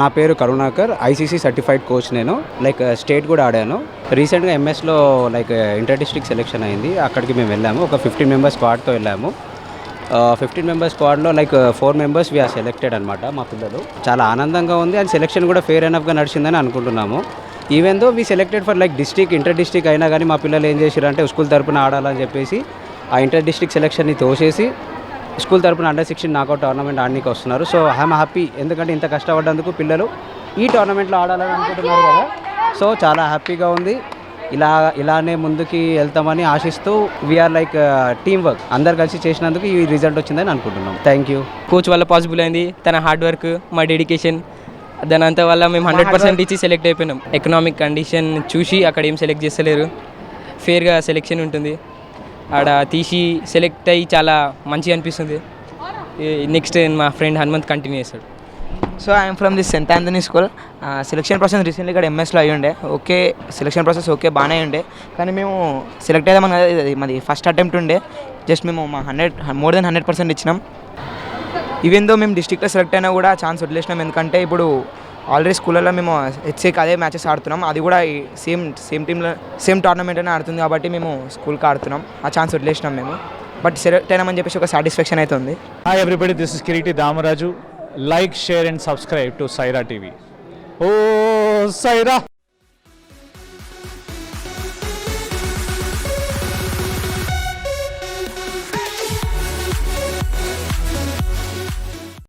నా పేరు Karunakar ICC certified coach నేను. లైక్ స్టేట్ uh, కూడా ఆడాను. రీసెంట్గా ఎంఎస్లో లైక్ ఇంటర్ డిస్ట్రిక్ట్ సెలెక్షన్ అయింది. అక్కడికి మేము వెళ్ళాము. ఒక ఫిఫ్టీన్ మెంబర్స్ స్క్వాడ్తో వెళ్ళాము. Fifteen members స్క్వాడ్లో like four members we are selected అనమాట మా పిల్లలు. చాలా ఆనందంగా ఉంది. అండ్ సెలెక్షన్ కూడా ఫేర్ ఎనఫ్గా నడిచిందని అనుకుంటున్నాము. Even though we selected for like district inter district అయినా కానీ మా పిల్లలు ఏం చేశారు అంటే స్కూల్ తరపున ఆడాలని చెప్పేసి ఆ ఇంటర్ డిస్ట్రిక్ట్ సెలెక్షన్ని తోసేసి స్కూల్ తరపున అండర్ సిక్స్టీన్ నాకౌట్ టోర్నమెంట్ ఆడడానికి వస్తున్నారు. సో ఐఎమ్ హ్యాపీ ఎందుకంటే ఇంత కష్టపడ్డందుకు పిల్లలు ఈ టోర్నమెంట్లో ఆడాలని అనుకుంటున్నారు కదా. సో చాలా హ్యాపీగా ఉంది. ఇలా ఇలానే ముందుకి వెళ్తామని ఆశిస్తూ వీఆర్ లైక్ టీమ్ వర్క్ అందరు కలిసి చేసినందుకు ఈ రిజల్ట్ వచ్చిందని అనుకుంటున్నాం. థ్యాంక్ యూ కోచ్ వల్ల పాసిబుల్ అయింది. తన హార్డ్ వర్క్ మా డెడికేషన్ దాని అంతా వల్ల మేము హండ్రెడ్ పర్సెంట్ ఇచ్చి సెలెక్ట్ అయిపోయినాం. ఎకనామిక్ కండిషన్ చూసి అక్కడ ఏం సెలెక్ట్ చేస్తలేరు. ఫేర్గా సెలెక్షన్ ఉంటుంది. ఆడ తీసి సెలెక్ట్ అయ్యి చాలా మంచిగా అనిపిస్తుంది. నెక్స్ట్ మా ఫ్రెండ్ హనుమంత్ కంటిన్యూ చేస్తాడు. So I'm from this Saint Anthony school selection process recently ఇక్కడ ఎంఎస్లో అయ్యి ఉండే ఓకే సెలక్షన్ ప్రాసెస్ ఓకే బాగానే ఉండే కానీ మేము సెలెక్ట్ అయ్యామని కదా మాది ఫస్ట్ అటెంప్ట్ ఉండే. జస్ట్ మేము మా hundred more than hundred percent ఇచ్చినాం. ఈవెన్ దో మేము డిస్ట్రిక్ట్లో సెలెక్ట్ అయినా కూడా ఛాన్స్ వదిలేసినాం. ఎందుకంటే ఇప్పుడు ఆల్రెడీ స్కూళ్ళలో మేము హెచ్ఏకి అదే మ్యాచెస్ ఆడుతున్నాం. అది కూడా సేమ్ సేమ్ టీంలో సేమ్ టోర్నమెంట్ అనే ఆడుతుంది కాబట్టి మేము స్కూల్కి ఆడుతున్నాం. ఆ ఛాన్స్ వదిలేసినాం మేము. బట్ సెలెక్ట్ అయినామని చెప్పేసి ఒక సాటిస్ఫాక్షన్ అయితే ఉంది hi everybody this is Kireeti Damaraju like share and subscribe to Saira TV oh Sye Raa